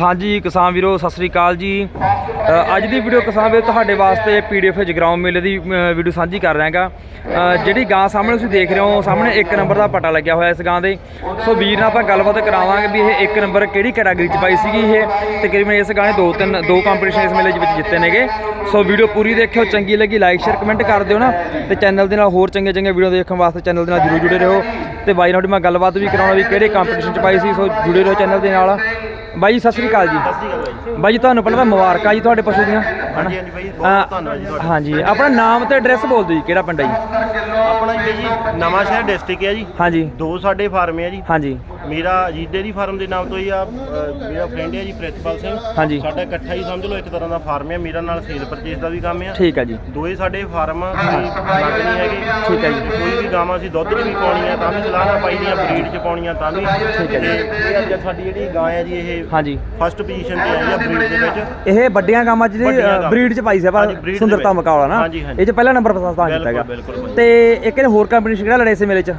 ਹਾਂਜੀ ਕਿਸਾਨ ਵੀਰੋ ਸਤਿ ਸ੍ਰੀ ਅਕਾਲ ਜੀ। ਅੱਜ ਦੀ ਵੀਡੀਓ ਕਿਸਾਨ ਵੀਰੋ ਤੁਹਾਡੇ ਵਾਸਤੇ ਪੀਡੀਐਫ ਜਗਰਾਉਂ ਮੇਲੇ ਦੀ ਵੀਡੀਓ ਸਾਂਝੀ ਕਰ ਰਿਹਾ ਜਿਹੜੀ ਗਾਂ ਸਾਹਮਣੇ ਤੁਸੀਂ ਦੇਖ ਰਹੇ ਹੋ ਸਾਹਮਣੇ ਇੱਕ ਨੰਬਰ ਦਾ ਪਟਾ ਲੱਗਿਆ ਹੋਇਆ ਇਸ ਗਾਂ ਦੇ। ਸੋ ਵੀਰ ਨਾਲ ਆਪਾਂ ਗੱਲਬਾਤ ਕਰਾਵਾਂਗੇ ਵੀ ਇਹ ਇੱਕ ਨੰਬਰ ਕਿਹੜੀ ਕੈਟਾਗਰੀ ਚ ਪਾਈ ਸੀਗੀ ਇਹ। ਤਕਰੀਬਨ ਇਸ ਗਾਂ ਨੇ ਦੋ ਤਿੰਨ ਦੋ ਕੰਪੀਟੀਸ਼ਨ ਇਸ ਮੇਲੇ ਦੇ ਵਿੱਚ ਜਿੱਤੇ ਨੇਗੇ। ਸੋ ਵੀਡੀਓ ਪੂਰੀ ਦੇਖਿਓ ਚੰਗੀ ਲੱਗੀ ਲਾਈਕ ਸ਼ੇਅਰ ਕਮੈਂਟ ਕਰ ਦਿਓ ਨਾ। ਤੇ ਚੈਨਲ ਦੇ ਨਾਲ ਹੋਰ ਚੰਗੇ ਚੰਗੇ ਵੀਡੀਓ ਦੇਖਣ ਵਾਸਤੇ ਚੈਨਲ ਦੇ ਨਾਲ ਜਰੂਰ ਜੁੜੇ ਰਹੋ। ਤੇ ਬਾਈ ਨਾਲ ਮੈਂ ਗੱਲਬਾਤ ਵੀ ਕਰਾਉਣਾ ਵੀ ਕਿਹੜੇ ਕੰਪੀਟੀਸ਼ਨ ਚ ਪਾਈ ਸੀ ਸੋ ਜੁੜੇ ਰਹੋ ਚੈਨਲ ਦੇ ਨਾਲ। ਬਾਈ ਜੀ, ਸਤਿ ਸ੍ਰੀ ਅਕਾਲ ਜੀ। ਬਾਈ ਜੀ ਤੁਹਾਨੂੰ ਪਹਿਲਾਂ ਤਾਂ ਮੁਬਾਰਕਾਂ ਜੀ ਤੁਹਾਡੇ ਪਸ਼ੂ ਦੀਆਂ? ਹਾਂਜੀ ਹਾਂਜੀ ਬਾਈ ਅਹ, ਬਹੁਤ ਧੰਨਵਾਦ ਜੀ ਤੁਹਾਡਾ। ਹਾਂਜੀ ਆਪਣਾ ਨਾਮ ਤੇ ਐਡਰੈਸ ਬੋਲ ਦਿਓ ਜੀ ਕਿਹੜਾ ਪਿੰਡ ਹੈ ਜੀ? ਆਪਣਾ ਜੀ ਜੀ ਨਵਾਂ ਸ਼ਹਿਰ ਡਿਸਟ੍ਰਿਕਟ ਹੈ ਜੀ। ਹਾਂਜੀ। ਦੋ ਸਾਡੇ ਫਾਰਮ ਹੈ ਜੀ। ਹਾਂਜੀ। ਮੇਰਾ ਅਜੀਤ ਡੇਅਰੀ ਫਾਰਮ ਦੇ ਨਾਮ ਤੋਂ ਹੀ ਆ ਅ, ਮੇਰਾ ਫਰੈਂਡ ਹੈ ਜੀ ਪ੍ਰਿਤਪਾਲ ਸਿੰਘ। ਸਾਡਾ ਇਕੱਠਾ ਹੀ ਸਮਝ ਲਓ ਇੱਕ ਤਰ੍ਹਾਂ ਦਾ ਫਾਰਮ ਹੈ ਮੇਰਾ ਨਾਲ ਸੇਲ ਪਰਚੇਸ ਦਾ ਵੀ ਕੰਮ ਆ ਠੀਕ ਹੈ ਜੀ ਦੋਏ ਸਾਡੇ ਫਾਰਮ ਆ ਕੋਈ ਅਲੱਗ ਨਹੀਂ ਹੈਗੇ ਠੀਕ ਹੈ ਜੀ। ਕੋਈ ਵੀ ਗਾਵਾਂ ਅਸੀਂ ਦੁੱਧ 'ਚ ਵੀ ਪਾਉਣੀ ਆ ਤਾਂ ਵੀ ਸਲਾਹ ਨਾਲ ਪਾਈ ਦੀਆਂ ਬਰੀਡ 'ਚ ਪਾਉਣੀ ਆ ਤਾਂ ਵੀ ਠੀਕ ਹੈ ਜੀ। ਇਹ ਅੱਜ ਸਾਡੀ ਜਿਹੜੀ ਗਾਂ ਹੈ ਜੀ ਇਹ ਹਾਂਜੀ ਫਸਟ ਪੋਜੀਸ਼ਨ ਤੇ ਆਈ ਆ ਬਰੀਡ ਦੇ ਵਿੱਚ ਇਹ ਵੱਡੀਆਂ ਕਾਮਾਂ ਚ ਵੱਡੀਆਂ ਗਾਵਾਂ। ਬਰੀਡ ਚ ਪਾਈ ਸੀ ਆਪਾਂ ਹਾਂਜੀ, breed ਦੇ ਸੁੰਦਰਤਾ ਵਿੱਚ। ਮੁਕਾਬਲਾ ਨਾ ਹਾਂਜੀ, ਹਾਂਜੀ। ਇਹ ਚ ਪਹਿਲਾ ਨੰਬਰ ਪਸੰਦ ਕੀਤਾ ਬਿਲਕੁਲ, ਹੈਗਾ ਬਿਲਕੁਲ। ਤੇ ਇੱਕ ਨੇ ਹੋਰ ਕੰਪੀਟੀਸ਼ਨ ਕਿਹੜਾ ਲੜੇ ਸੀ ਮੇਲੇ ਚ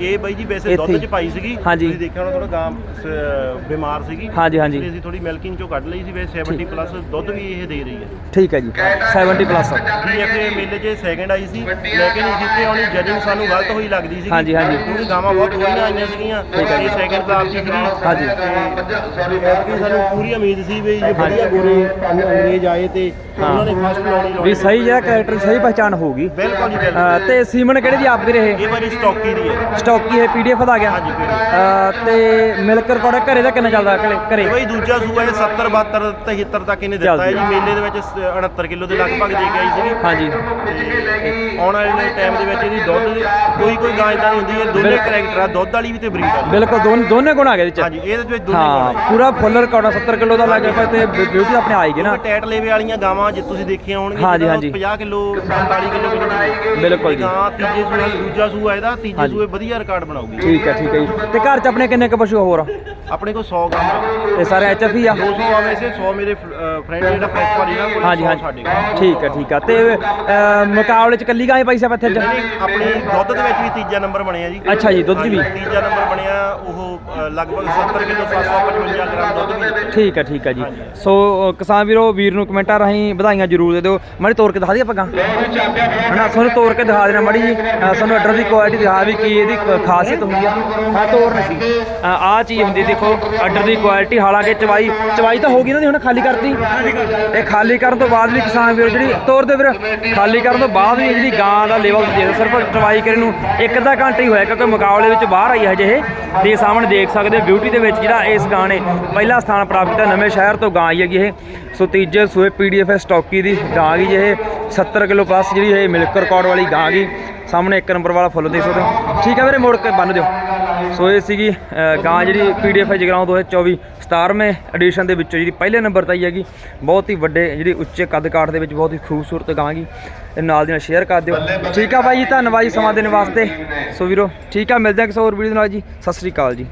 ਇਹ ਬਾਈ ਜੀ ਵੈਸੇ ਦੁੱਧ 'ਚ ਪਾਈ ਸੀਗੀ। ਤੁਸੀਂ ਦੇਖਿਆ ਹੋਣਾ ਥੋੜਾ ਗਾਂ ਸ- ਬਿਮਾਰ ਸੀਗੀ। ਹਾਂਜੀ, ਹਾਂਜੀ। ਅਸੀਂ ਥੋੜੀ ਮਿਲਕਿੰਗ ਚੋਂ ਕੱਢ ਲਈ ਸੀ ਵੈਸੇ 70 ਪਲੱਸ ਦੁੱਧ ਵੀ ਇਹ ਦੇ ਰਹੀ ਹੈ। ਠੀਕ ਹੈ ਜੀ। 70 ਪਲੱਸ ਡੀਐਫਏ ਮੇਲੇ 'ਚ ਸੈਕਿੰਡ ਆਈ ਸੀ। ਲੇਕਿਨ ਜਿੱਤੇ ਆਉਣੀ ਜਜਿੰਗ ਸਾਨੂੰ ਗਲਤ ਹੋਈ ਲੱਗਦੀ ਸੀ ਹਾਂਜੀ, ਹਾਂਜੀ। ਕਿਉਂਕਿ ਗਾਵਾਂ ਬਹੁਤ ਥੋੜੀਆਂ ਆਈਆਂ ਸੀਗੀਆਂ। ਇਹ ਸੈਕਿੰਡ ਕਲਾਸ ਦੀ ਸੀਗੀ ਹਾਂਜੀ। ਤੇ ਸਾਨੂੰ ਪੂਰੀ ਉਮੀਦ ਸੀ ਵੀ ਜੇ ਵਧੀਆ ਗੋਰੇ ਅੰਗਰੇਜ਼ ਆਏ ਤੇ ਉਹਨਾਂ ਨੇ ਫਸਟ ਲਾਉਣੀ ਵੀ ਸਹੀ ਜਿਹੜਾ ਕੈਰੈਕਟਰ ਸਹੀ ਪਛਾਣ ਹੋਊਗੀ ਬਿਲਕੁਲ ਜੀ ਤੇ ਸੀਮਨ ਕਿਹੜੇ ਦੀ ਆਪ ਵੀ ਰਹੇ? ਇਹ ਵਾਰੀ ਸਟਾਕੀ ਦੀ ਹੈ। ਸਟਾਕੀ ਹੈ ਪੀਡੀਐਫ ਦਾ ਗਿਆ। ਹਾਂਜੀ, PDF ਅਹ ਤੇ ਮਿਲਕ ਰਿਕਾਰਡ ਘਰੇ ਦਾ ਕਿੰਨਾ ਚੱਲਦਾ? ਘਰੇ ਘਰੇ। ਇਹ ਬਈ ਦੂਜਾ ਸੂਆ ਇਹ 70 72 73 ਤੱਕ ਇਹਨੇ ਦਿੱਤਾ ਹੈ ਜੀ। ਮੇਲੇ ਦੇ ਵਿੱਚ ਸ- 69 ਕਿਲੋ ਦੇ ਲਗਭਗ ਦੇ ਕੇ ਆਈ ਸੀਗੀ। ਹਾਂਜੀ। ਤੇ ਆਉਣ ਵਾਲੇ ਟਾਈਮ ਦੇ ਵਿੱਚ ਇਹਦੀ ਦੁੱਧ ਦੀ- ਕੋਈ ਕੋਈ ਗਾਂ ਇਦਾਂ ਹੁੰਦੀ ਹੈ ਦੋਨੇ ਬਿਲਕੁਲ। ਕਰੈਕਟਰ ਆ ਦੁੱਧ ਵਾਲੀ ਵੀ ਤੇ ਬਰੀਡ ਵਾਲੀ। ਬਿਲਕੁਲ ਦੋਨ ਦੋਨੇ ਗੁਣ ਆ ਗਏ ਇਹਦੇ ਚ। ਹਾਂਜੀ ਇਹਦੇ ਵਿੱਚ ਦੋਨੇ ਹਾਂ ਗਾਂ ਪੂਰਾ ਫੁੱਲ ਰਿਕਾਰਡ 70 ਕਿਲੋ ਦਾ ਲੱਗ ਤੇ ਬਿਊਟੀ ਆਪਣੇ ਆਏਗੀ ਨਾ। ਟੈਟ ਲੇਵੇ ਵਾਲੀਆਂ ਗਾਵਾਂ ਜੇ ਤੁਸੀਂ ਦੇਖੀਆਂ ਹੋਣਗੀਆਂ ਹਾਂਜੀ, ਹਾਂਜੀ। 50 ਕਿਲੋ 45 ਕਿਲੋ ਬਿਲਕੁਲ ਜੀ। ਗਾਂ ਤੀਜੇ ਸੂਏ ਦੂਜਾ ਸੂਆ ਇਹਦਾ ਤੀਜੇ ਹਾਂਜੀ। ਸੂਏ ਵਧੀਆ ਰਿਕਾਰਡ ਬਣਾਉਗੀ। ਠੀਕ ਹੈ ਠੀਕ ਹੈ ਜੀ। ਤੇ ਘਰ ਚ ਆਪਣੇ ਕਿੰਨੇ ਕੁ ਪਸ਼ੂ ਹੋਰ? ਆਪਣੇ ਕੋਲ 100 ਗਾਂ ਇਹ ਸਾਰੇ ਐਚਐਫ ਹੀ ਆ? 200 ਆ ਵੈਸੇ 100 ਮੇਰੇ ਫਰੈਂਡ ਜਿਹੜਾ ਪ੍ਰੈਸ ਵਾਲੀ ਨਾ ਕੋਲ ਹਾਂਜੀ 100 ਹਾਂਜੀ। ਠੀਕ ਹੈ ਠੀਕ ਹੈ। ਤੇ ਅਹ, ਮੁਕਾਬਲੇ ਚ ਕੱਲੀ ਗਾਂ ਹੀ ਪਾਈ ਸੀ ਆਪਾਂ ਇੱਥੇ? ਚ ਆਪਣੀ ਦੁੱਧ ਦੇ ਵਿੱਚ ਵੀ ਤੀਜਾ ਨੰਬਰ ਬਣਿਆ ਜੀ। ਅੱਛਾ ਜੀ, ਦੁੱਧ 'ਚ ਵੀ। ਹਾਂਜੀ, ਤੀਜਾ ਨੰਬਰ ਬਣਿਆ ਉਹ ਅ, ਲਗਭਗ 70 ਕਿਲੋ 755 ਗ੍ਰਾਮ ਦੁੱਧ ਵੀ ਦਿੱਤਾ ਠੀਕ ਹੈ ਠੀਕ ਹੈ ਜੀ। ਸੋ ਕਿਸਾਨ ਵੀਰੋ ਵੀਰ ਨੂੰ ਕਮੈਂਟਾਂ ਰਾਹੀਂ ਵਧਾਈਆਂ ਜ਼ਰੂਰ ਦੇ ਦਿਓ। ਮਾੜੀ ਤੋੜ ਕੇ ਦਿਖਾ ਦਈਏ ਆਪਾਂ ਗਾਂ ਹਨਾ ਤੁਹਾਨੂੰ ਤੋੜ ਕੇ ਦਿਖਾ ਦੇਣਾ ਮਾੜੀ ਜੀ। ਅਹ, ਤੁਹਾਨੂੰ ਆਰਡਰ ਦੀ ਕੁਆਲਿਟੀ ਦਿਖਾ ਵੀ ਕੀ ਇਹਦੀ ਖਾਸੀਅਤ ਹੁੰਦੀ ਆ ਹਾਂ ਤੋੜ ਨਹੀਂ ਸੀ ਆਹ ਚੀਜ਼ ਹੁੰਦੀ, ਦੇਖੋ ਅੱਡਰ ਦੀ ਕੁਆਲਿਟੀ ਹਾਲਾਂਕਿ ਚਵਾਈ ਚਵਾਈ ਤਾਂ ਹੋ ਗਈ ਨਾ ਦੀ ਹੁਣ ਖਾਲੀ ਕਰਤੀ। ਇਹ ਖਾਲੀ ਕਰਨ ਤੋਂ ਬਾਅਦ ਵੀ ਕਿਸਾਨ ਵੀਰ ਜਿਹੜੀ ਤੋੜ ਦੇ ਵੀਰ, ਖਾਲੀ ਕਰਨ ਤੋਂ ਬਾਅਦ ਵੀ ਜਿਹੜੀ ਗਾਂ ਦਾ ਲੈਵਲ ਦੇ ਸਿਰਫ ਚਵਾਈ ਕਰਨ ਨੂੰ ਇੱਕ ਅੱਧਾ ਘੰਟਾ ਹੀ ਹੋਇਆ, ਕਿਉਂਕਿ ਮੁਕਾਬਲੇ ਵਿੱਚ ਬਾਹਰ ਆਈ ਹੈ ਹਜੇ ਇਹ ਦੇ ਸਾਹਮਣੇ ਦੇਖ ਸਕਦੇ ਹੋ ਬਿਊਟੀ ਦੇ ਵਿੱਚ ਜਿਹੜਾ ਇਸ ਗਾਂ ਨੇ ਪਹਿਲਾ ਸਥਾਨ ਪ੍ਰਾਪਤ ਕੀਤਾ, ਨਵੇਂ ਸ਼ਹਿਰ ਤੋਂ ਗਾਂ ਆਈ ਹੈਗੀ ਇਹ। ਸੋ ਤੀਜੇ ਸੂਏ ਪੀਡੀਐਫ ਸਟਾਕੀ ਦੀ ਗਾਂ ਗਈ ਇਹ 70 ਕਿਲੋ ਪਲੱਸ ਜਿਹੜੀ ਇਹ ਮਿਲਕ ਰਿਕਾਰਡ ਵਾਲੀ ਗਾਂ ਗਈ। ਸਾਹਮਣੇ ਇੱਕ ਨੰਬਰ ਵਾਲਾ ਫੁੱਲ ਦੇਖ ਸਕਦੇ ਹੋ। ਠੀਕ ਹੈ ਵੀਰੇ, ਮੋੜ ਕੇ ਬੰਨ ਦਿਓ। ਸੋ ਇਹ ਸੀਗੀ ਗਾਂ ਜਿਹੜੀ ਪੀਡੀਐਫ ਜਗਰਾਉਂ 2024 17ਵੇਂ ਐਡੀਸ਼ਨ ਦੇ ਵਿੱਚੋਂ ਜਿਹੜੀ ਪਹਿਲੇ ਨੰਬਰ ਤੇ ਆਈ ਹੈਗੀ, ਬਹੁਤ ਹੀ ਵੱਡੇ ਜਿਹੜੀ ਉੱਚੇ ਕੱਦ ਕਾਠ ਦੇ ਵਿੱਚ ਬਹੁਤ ਹੀ ਖੂਬਸੂਰਤ ਗਾਂ ਗੀ ਇਹ ਨਾਲ ਦੀ ਨਾਲ ਸ਼ੇਅਰ ਕਰ ਦਿਓ। ਠੀਕ ਆ ਬਾਈ ਜੀ, ਧੰਨਵਾਦ ਜੀ ਸਮਾਂ ਦੇਣ ਵਾਸਤੇ। ਸੋ ਵੀਰੋ, ਠੀਕ ਆ, ਮਿਲਦੇ ਆ ਕਿਸੇ ਹੋਰ ਵੀਡੀਓ ਨਾਲ ਜੀ। ਸਤਿ ਸ੍ਰੀ ਅਕਾਲ ਜੀ।